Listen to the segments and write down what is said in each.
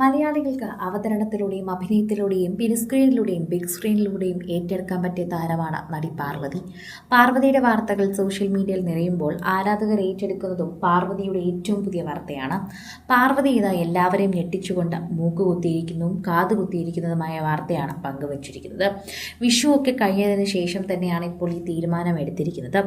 മലയാളികൾക്ക് അവതരണത്തിലൂടെയും അഭിനയത്തിലൂടെയും പിൻ സ്ക്രീനിലൂടെയും ബിഗ് സ്ക്രീനിലൂടെയും ഏറ്റെടുക്കാൻ പറ്റിയ താരമാണ് നടി പാർവതി. പാർവതിയുടെ വാർത്തകൾ സോഷ്യൽ മീഡിയയിൽ നിറയുമ്പോൾ ആരാധകർ ഏറ്റെടുക്കുന്നതും പാർവതിയുടെ ഏറ്റവും പുതിയ വാർത്തയാണ്. പാർവതി ഇതാ എല്ലാവരെയും ഞെട്ടിച്ചുകൊണ്ട് മൂക്ക് കുത്തിയിരിക്കുന്നതും കാത് കുത്തിയിരിക്കുന്നതുമായ വാർത്തയാണ് പങ്കുവച്ചിരിക്കുന്നത്. വിഷു ഒക്കെ കഴിഞ്ഞതിന് ശേഷം തന്നെയാണ് ഇപ്പോൾ ഈ തീരുമാനം എടുത്തിരിക്കുന്നത്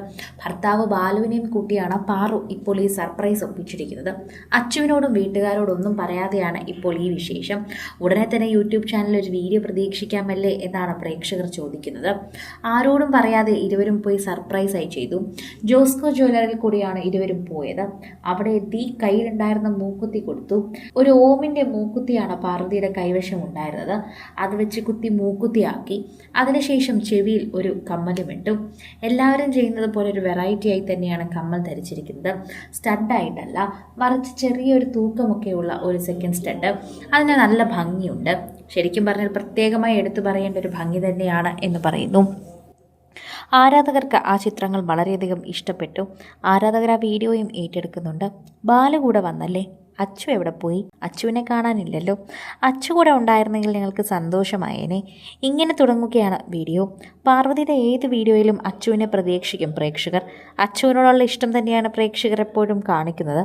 ഭർത്താവ് ബാലുവിനെയും കൂട്ടിയാണ് പാറു ഇപ്പോൾ ഈ സർപ്രൈസ് ഒപ്പിച്ചിരിക്കുന്നത്. അച്ചുവിനോടും വീട്ടുകാരോടൊന്നും പറയാതെയാണ് ഇപ്പോൾ ഈ വിശേഷം. ഉടനെ തന്നെ യൂട്യൂബ് ചാനലിൽ ഒരു വീഡിയോ പ്രതീക്ഷിക്കാമല്ലേ എന്നാണ് പ്രേക്ഷകർ ചോദിക്കുന്നത്. ആരോടും പറയാതെ ഇരുവരും പോയി സർപ്രൈസ് ആയി ചെയ്തു. ജോസ്കോ ജ്വല്ലറിൽ കൂടിയാണ് ഇരുവരും പോയത്. അവിടെ എത്തി കയ്യിലുണ്ടായിരുന്ന മൂക്കുത്തി കൊടുത്തു. ഒരു ഓമിന്റെ മൂക്കുത്തിയാണ് പാർവതിയുടെ കൈവശം ഉണ്ടായിരുന്നത്. അത് വെച്ച് കുത്തി മൂക്കുത്തിയാക്കി അതിനുശേഷം ചെവിയിൽ ഒരു കമ്മലും ഇട്ടു. എല്ലാവരും ചെയ്യുന്നത് പോലെ ഒരു വെറൈറ്റി ആയി തന്നെയാണ് കമ്മൽ ധരിച്ചിരിക്കുന്നത്. സ്റ്റഡായിട്ടല്ല മറിച്ച് ചെറിയൊരു തൂക്കമൊക്കെയുള്ള ഒരു സെക്കൻഡ് സ്റ്റഡ് അതിന് നല്ല ഭംഗിയുണ്ട്. ശരിക്കും പറഞ്ഞാൽ പ്രത്യേകമായി എടുത്തു പറയേണ്ട ഒരു ഭംഗി തന്നെയാണ് എന്ന് പറയുന്നു. ആരാധകർക്ക് ആ ചിത്രങ്ങൾ വളരെയധികം ഇഷ്ടപ്പെട്ടു. ആരാധകർ ആ വീഡിയോയും ഏറ്റെടുക്കുന്നുണ്ട്. ബാല കൂടെ വന്നല്ലേ? അച്ചു എവിടെ പോയി? അച്ചുവിനെ കാണാനില്ലല്ലോ. അച്ചു കൂടെ ഉണ്ടായിരുന്നെങ്കിൽ ഞങ്ങൾക്ക് സന്തോഷമായേനെ. ഇങ്ങനെ തുടങ്ങുകയാണ് വീഡിയോ. പാർവതിയുടെ ഏത് വീഡിയോയിലും അച്ചുവിനെ പ്രതീക്ഷിക്കും പ്രേക്ഷകർ. അച്ചുവിനോടുള്ള ഇഷ്ടം തന്നെയാണ് പ്രേക്ഷകർ എപ്പോഴും കാണിക്കുന്നത്.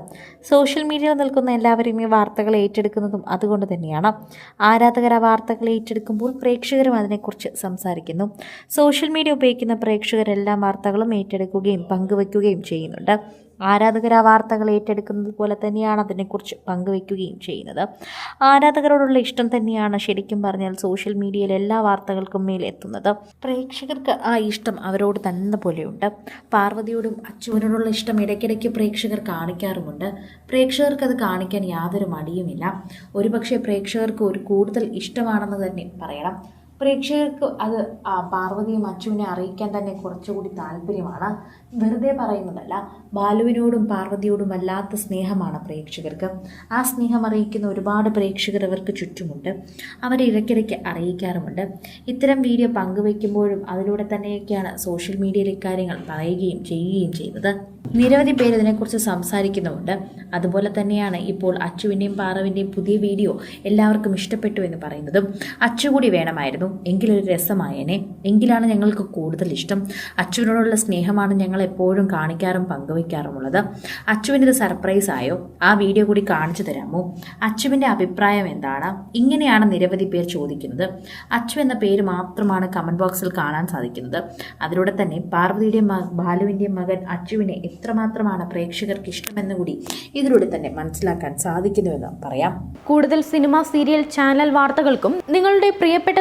സോഷ്യൽ മീഡിയയിൽ നിൽക്കുന്ന എല്ലാവരും ഈ വാർത്തകൾ ഏറ്റെടുക്കുന്നതും അതുകൊണ്ട് തന്നെയാണ്. ആരാധകർ ആ വാർത്തകൾ ഏറ്റെടുക്കുമ്പോൾ പ്രേക്ഷകരും അതിനെക്കുറിച്ച് സംസാരിക്കുന്നു. സോഷ്യൽ മീഡിയ ഉപയോഗിക്കുന്ന പ്രേക്ഷകരെല്ലാം വാർത്തകളും ഏറ്റെടുക്കുകയും പങ്കുവയ്ക്കുകയും ചെയ്യുന്നുണ്ട്. ആരാധകർ ആ വാർത്തകൾ ഏറ്റെടുക്കുന്നത് പോലെ തന്നെയാണ് അതിനെക്കുറിച്ച് പങ്കുവയ്ക്കുകയും ചെയ്യുന്നത്. ആരാധകരോടുള്ള ഇഷ്ടം തന്നെയാണ് ശരിക്കും പറഞ്ഞാൽ സോഷ്യൽ മീഡിയയിൽ എല്ലാ വാർത്തകൾക്കും മേൽ എത്തുന്നത്. പ്രേക്ഷകർക്ക് ആ ഇഷ്ടം അവരോട് തന്നെ പോലെയുണ്ട്. പാർവതിയോടും അച്ചുവിനോടുള്ള ഇഷ്ടം ഇടയ്ക്കിടയ്ക്ക് പ്രേക്ഷകർ കാണിക്കാറുമുണ്ട്. പ്രേക്ഷകർക്ക് അത് കാണിക്കാൻ യാതൊരു മടിയുമില്ല. ഒരുപക്ഷെ പ്രേക്ഷകർക്ക് ഒരു കൂടുതൽ ഇഷ്ടമാണെന്ന് തന്നെ പറയണം. പ്രേക്ഷകർക്ക് അത് പാർവതിയും അച്ചുവിനെ അറിയിക്കാൻ തന്നെ കുറച്ചുകൂടി താല്പര്യമാണ്. വെറുതെ പറയുന്നതല്ല ബാലുവിനോടും പാർവതിയോടും വല്ലാത്ത സ്നേഹമാണ് പ്രേക്ഷകർക്ക്. ആ സ്നേഹം അറിയിക്കുന്ന ഒരുപാട് പ്രേക്ഷകർ അവർക്ക് ചുറ്റുമുണ്ട്. അവരെ ഇടയ്ക്കിടയ്ക്ക് അറിയിക്കാറുമുണ്ട്. ഇത്തരം വീഡിയോ പങ്കുവയ്ക്കുമ്പോഴും അതിലൂടെ തന്നെയൊക്കെയാണ് സോഷ്യൽ മീഡിയയിൽ ഇക്കാര്യങ്ങൾ പറയുകയും ചെയ്യുകയും ചെയ്യുന്നത്. നിരവധി പേര് ഇതിനെക്കുറിച്ച് സംസാരിക്കുന്നുമുണ്ട്. അതുപോലെ തന്നെയാണ് ഇപ്പോൾ അച്ചുവിന്റെയും പാറവിന്റെയും പുതിയ വീഡിയോ എല്ലാവർക്കും ഇഷ്ടപ്പെട്ടു എന്ന് പറയുന്നതും. അച്ചു കൂടി വേണമായിരുന്നു. എങ്കിലൊരു രസമായേനെ. എങ്കിലാണ് ഞങ്ങൾക്ക് കൂടുതൽ ഇഷ്ടം. അച്ചുവിനോടുള്ള സ്നേഹമാണ് ഞങ്ങൾ എപ്പോഴും കാണിക്കാറും പങ്കുവയ്ക്കാറുമുള്ളത്. അച്ചുവിനിത് സർപ്രൈസ് ആയോ? ആ വീഡിയോ കൂടി കാണിച്ചു തരാമോ? അച്ചുവിന്റെ അഭിപ്രായം എന്താണ്? ഇങ്ങനെയാണ് നിരവധി പേർ ചോദിക്കുന്നത്. അച്ചു എന്ന പേര് മാത്രമാണ് കമന്റ് ബോക്സിൽ കാണാൻ സാധിക്കുന്നത്. അതിലൂടെ തന്നെ പാർവതിയുടെ ബാലുവിന്റെ മകൻ അച്ചുവിനെ എത്രമാത്രമാണ് പ്രേക്ഷകർക്ക് ഇഷ്ടമെന്ന് കൂടി ഇതിലൂടെ തന്നെ മനസ്സിലാക്കാൻ സാധിക്കുന്നുവെന്ന് പറയാം. കൂടുതൽ സിനിമ സീരിയൽ ചാനൽ വാർത്തകൾക്കും നിങ്ങളുടെ പ്രിയപ്പെട്ട